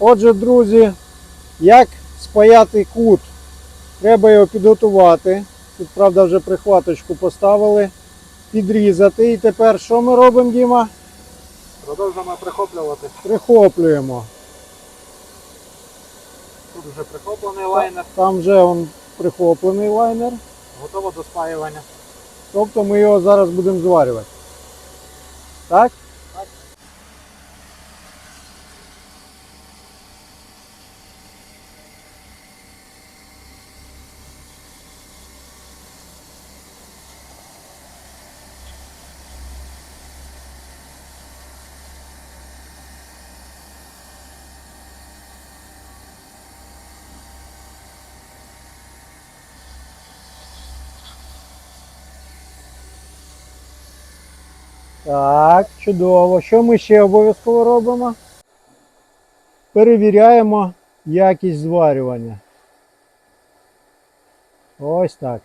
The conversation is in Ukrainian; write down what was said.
Отже, друзі, як спаяти кут? Треба його підготувати. Тут, правда, вже прихваточку поставили, підрізати. І тепер що ми робимо, Діма? Продовжуємо прихоплювати. Прихоплюємо. Тут вже прихоплений лайнер, Там вже он прихоплений лайнер. готово до спаювання. Тобто ми його зараз будемо зварювати. Так? Так. Чудово. Що ми ще обов'язково робимо? Перевіряємо якість зварювання. Ось так.